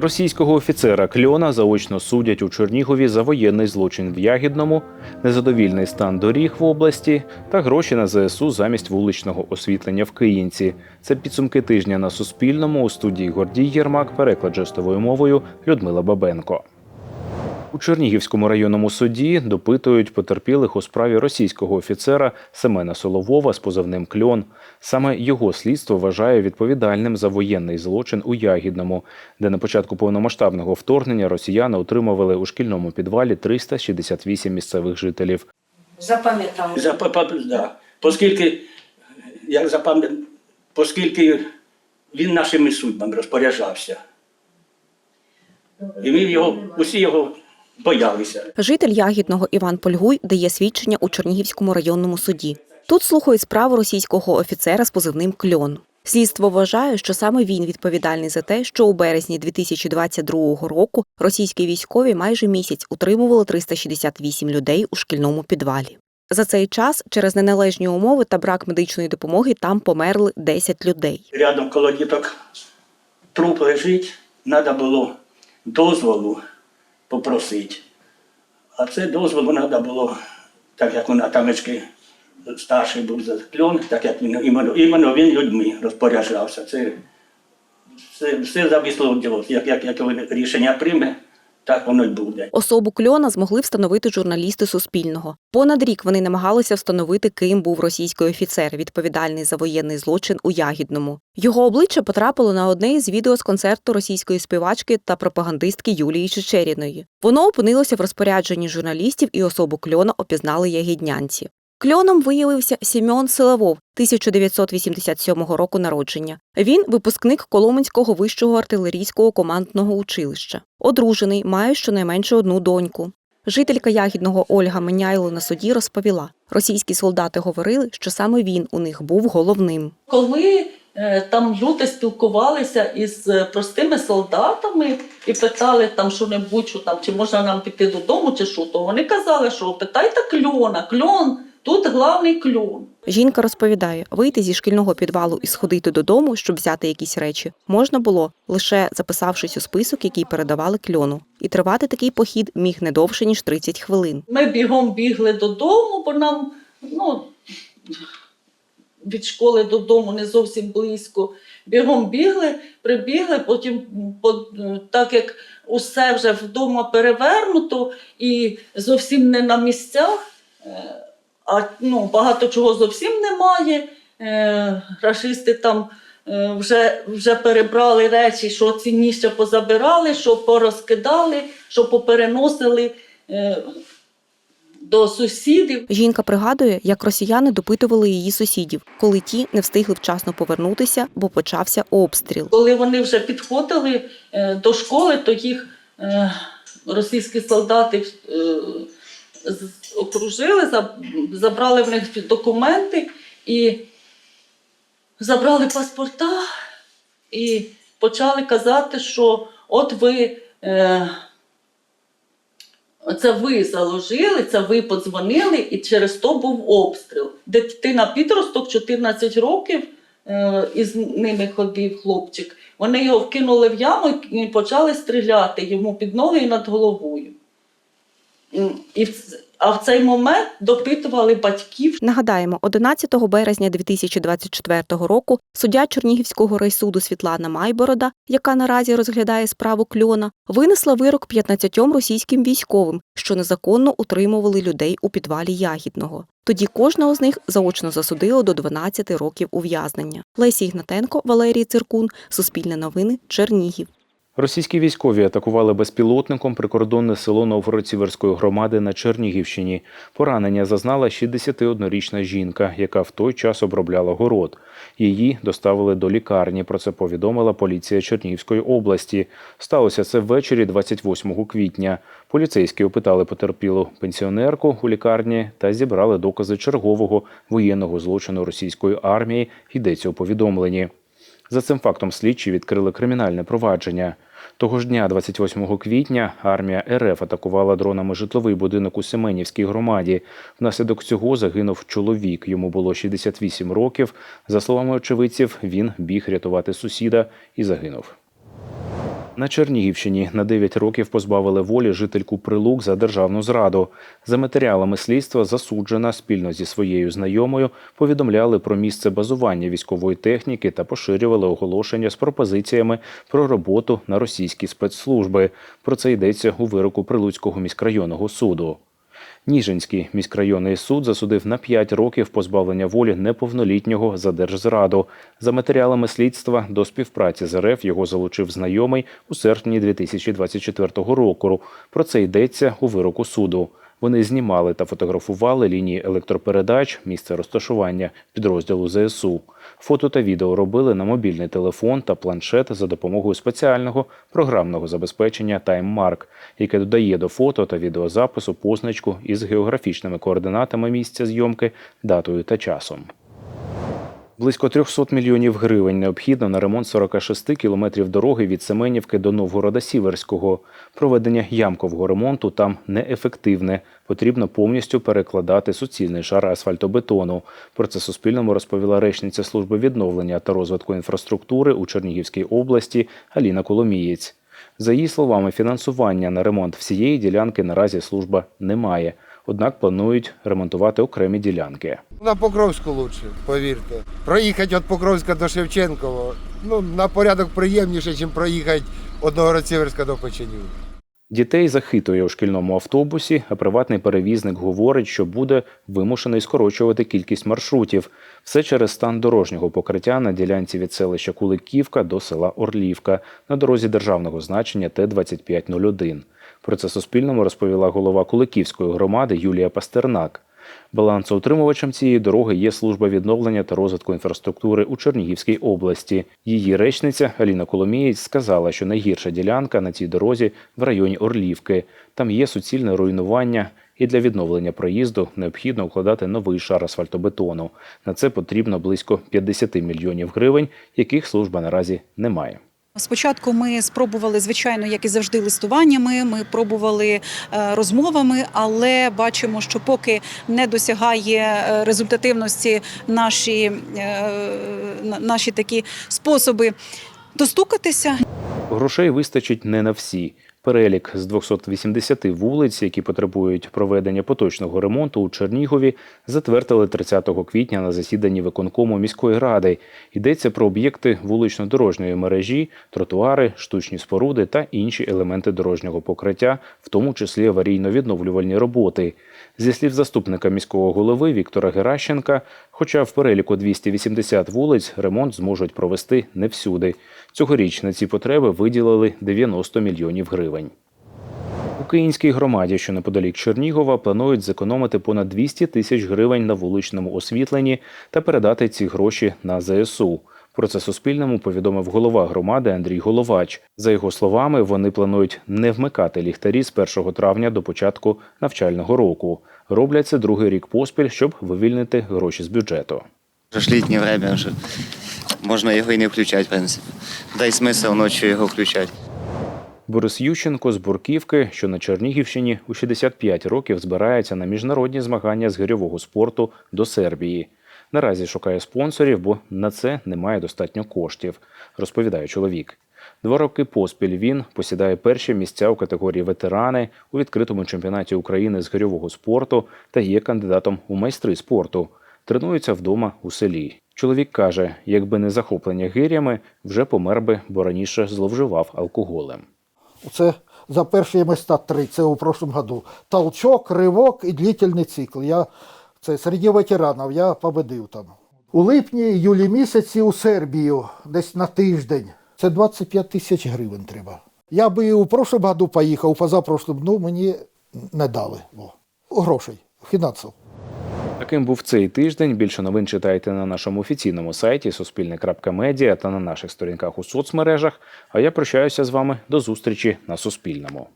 Російського офіцера Кльона заочно судять у Чернігові за воєнний злочин в Ягідному, незадовільний стан доріг в області та гроші на ЗСУ замість вуличного освітлення в Київці. Це підсумки тижня на Суспільному у студії Гордій Єрмак, переклад жестовою мовою Людмила Бабенко. У Чернігівському районному суді допитують потерпілих у справі російського офіцера Семена Соловова з позивним Кльон. Саме його слідство вважає відповідальним за воєнний злочин у Ягідному, де на початку повномасштабного вторгнення росіяни утримували у шкільному підвалі 368 місцевих жителів. Запам'ятала. За, по- по- да. Оскільки, як запам'ят... оскільки він нашими судьбами розпоряджався. І ми його, усі його боялися. Житель Ягідного Іван Польгуй дає свідчення у Чернігівському районному суді. Тут слухають справу російського офіцера з позивним Кльон. Слідство вважає, що саме він відповідальний за те, що у березні 2022 року російські військові майже місяць утримували 368 людей у шкільному підвалі. За цей час через неналежні умови та брак медичної допомоги там померли 10 людей. Рядом коло діток труп лежить, треба було дозволу попросити. А це дозволу треба було, так як вона тамечки старший був за так як він іменно, іменно він людьми розпоряджався. Це, це все зависло. Як, як, як рішення прийме, так воно й буде. Особу кльона змогли встановити журналісти Суспільного. Понад рік вони намагалися встановити, ким був російський офіцер, відповідальний за воєнний злочин у Ягідному. Його обличчя потрапило на одне із відео з концерту російської співачки та пропагандистки Юлії Чечеріної. Воно опинилося в розпорядженні журналістів, і особу кльона опізнали ягіднянці. Кльоном виявився Сімеон Силавов 1987 року народження. Він випускник Коломенського вищого артилерійського командного училища. Одружений, має щонайменше одну доньку. Жителька Ягідного Ольга Меняйло на суді розповіла: російські солдати говорили, що саме він у них був головним. Коли е, там люди спілкувалися із е, простими солдатами і питали там що-небудь, що там, чи можна нам піти додому, чи що, то вони казали, що питайте кльона, кльон, тут головний кльон. Жінка розповідає, вийти зі шкільного підвалу і сходити додому, щоб взяти якісь речі, можна було лише записавшись у список, який передавали кльону. І тривати такий похід міг не довше ніж 30 хвилин. Ми бігом бігли додому, бо нам ну, від школи додому не зовсім близько. Бігом бігли, прибігли, потім, по- так як усе вже вдома перевернуто і зовсім не на місцях, е, а ну, багато чого зовсім немає. Е, Рашисти там е, вже, вже перебрали речі, що цінніше позабирали, що порозкидали, що попереносили. е, до сусідів. Жінка пригадує, як росіяни допитували її сусідів, коли ті не встигли вчасно повернутися, бо почався обстріл. Коли вони вже підходили е, до школи, то їх е, російські солдати е, окружили, забрали в них документи і забрали паспорта і почали казати, що от ви. Е, це ви заложили, це ви подзвонили, і через то був обстріл. Дитина підросток 14 років е, із ними ходив хлопчик. Вони його вкинули в яму і почали стріляти йому під ноги і над головою. І а в цей момент допитували батьків, Нагадаємо, 11 березня 2024 року суддя Чернігівського райсуду Світлана Майборода, яка наразі розглядає справу кльона, винесла вирок 15 російським військовим, що незаконно утримували людей у підвалі Ягідного. Тоді кожного з них заочно засудили до 12 років ув'язнення. Лесі Ігнатенко, Валерій Циркун, Суспільне новини, Чернігів. Російські військові атакували безпілотником прикордонне село Новгород-Сіверської громади на Чернігівщині. Поранення зазнала 61-річна жінка, яка в той час обробляла город. Її доставили до лікарні. Про це повідомила поліція Чернігівської області. Сталося це ввечері 28 квітня. Поліцейські опитали потерпілу пенсіонерку у лікарні та зібрали докази чергового воєнного злочину російської армії. Йдеться у повідомленні. За цим фактом слідчі відкрили кримінальне провадження. Того ж дня, 28 квітня, армія РФ атакувала дронами житловий будинок у Семенівській громаді. Внаслідок цього загинув чоловік. Йому було 68 років. За словами очевидців, він біг рятувати сусіда і загинув. На Чернігівщині на 9 років позбавили волі жительку Прилук за державну зраду. За матеріалами слідства засуджена спільно зі своєю знайомою повідомляли про місце базування військової техніки та поширювали оголошення з пропозиціями про роботу на російські спецслужби. Про це йдеться у вироку Прилуцького міськрайонного суду. Ніжинський міськрайонний суд засудив на 5 років позбавлення волі неповнолітнього за держзраду. За матеріалами слідства до співпраці з РФ його залучив знайомий у серпні 2024 року. Про це йдеться у вироку суду. Вони знімали та фотографували лінії електропередач, місце розташування підрозділу ЗСУ. Фото та відео робили на мобільний телефон та планшет за допомогою спеціального програмного забезпечення TimeMark, яке додає до фото та відеозапису позначку із географічними координатами місця зйомки, датою та часом. Близько 300 мільйонів гривень необхідно на ремонт 46 кілометрів дороги від Семенівки до Новгорода Сіверського. Проведення ямкового ремонту там неефективне. Потрібно повністю перекладати суцільний шар асфальтобетону. Про це Суспільному розповіла речниця служби відновлення та розвитку інфраструктури у Чернігівській області Аліна Коломієць. За її словами, фінансування на ремонт всієї ділянки наразі служба не має. Однак планують ремонтувати окремі ділянки. На Покровську лучше, повірте. Проїхати від Покровська до Шевченкова, ну, на порядок приємніше, ніж проїхати від Новгород-Сіверська до Печенів. Дітей захитує у шкільному автобусі, а приватний перевізник говорить, що буде вимушений скорочувати кількість маршрутів. Все через стан дорожнього покриття на ділянці від селища Куликівка до села Орлівка на дорозі державного значення Т-2501. Про це Суспільному розповіла голова Куликівської громади Юлія Пастернак. Балансоутримувачем цієї дороги є служба відновлення та розвитку інфраструктури у Чернігівській області. Її речниця Аліна Коломієць сказала, що найгірша ділянка на цій дорозі в районі Орлівки. Там є суцільне руйнування, і для відновлення проїзду необхідно укладати новий шар асфальтобетону. На це потрібно близько 50 мільйонів гривень, яких служба наразі не має. Спочатку ми спробували, звичайно, як і завжди, листуваннями. Ми пробували е, розмовами, але бачимо, що поки не досягає е, результативності наші, е, наші такі способи достукатися. Грошей вистачить не на всі. Перелік з 280 вулиць, які потребують проведення поточного ремонту у Чернігові, затвердили 30 квітня на засіданні виконкому міської ради. Йдеться про об'єкти вулично-дорожньої мережі, тротуари, штучні споруди та інші елементи дорожнього покриття, в тому числі аварійно-відновлювальні роботи. Зі слів заступника міського голови Віктора Геращенка, хоча в переліку 280 вулиць ремонт зможуть провести не всюди. Цьогоріч на ці потреби виділили 90 мільйонів гривень. У Київській громаді, що неподалік Чернігова, планують зекономити понад 200 тисяч гривень на вуличному освітленні та передати ці гроші на ЗСУ. Про це Суспільному повідомив голова громади Андрій Головач. За його словами, вони планують не вмикати ліхтарі з 1 травня до початку навчального року. Роблять це другий рік поспіль, щоб вивільнити гроші з бюджету. Вже ж літнє время, що можна його і не включати, в принципі. Дай смисл ночі його включати. Борис Ющенко з Бурківки, що на Чернігівщині у 65 років збирається на міжнародні змагання з гирьового спорту до Сербії. Наразі шукає спонсорів, бо на це немає достатньо коштів, розповідає чоловік. Два роки поспіль він посідає перші місця у категорії ветерани у відкритому чемпіонаті України з гирьового спорту та є кандидатом у майстри спорту. Тренується вдома у селі. Чоловік каже, якби не захоплення гирями, вже помер би, бо раніше зловживав алкоголем. Це за перші места три, це у прошлом году. Толчок, ривок і длительний цикл. Я це серед ветеранів, я победив там. У липні, юлі місяці у Сербію, десь на тиждень. Це 25 тисяч гривень треба. Я би у прошлом году поїхав, у позапрошлом, ну мені не дали. О, грошей, фінансів. Таким був цей тиждень. Більше новин читайте на нашому офіційному сайті Суспільне.Медіа та на наших сторінках у соцмережах. А я прощаюся з вами до зустрічі на Суспільному.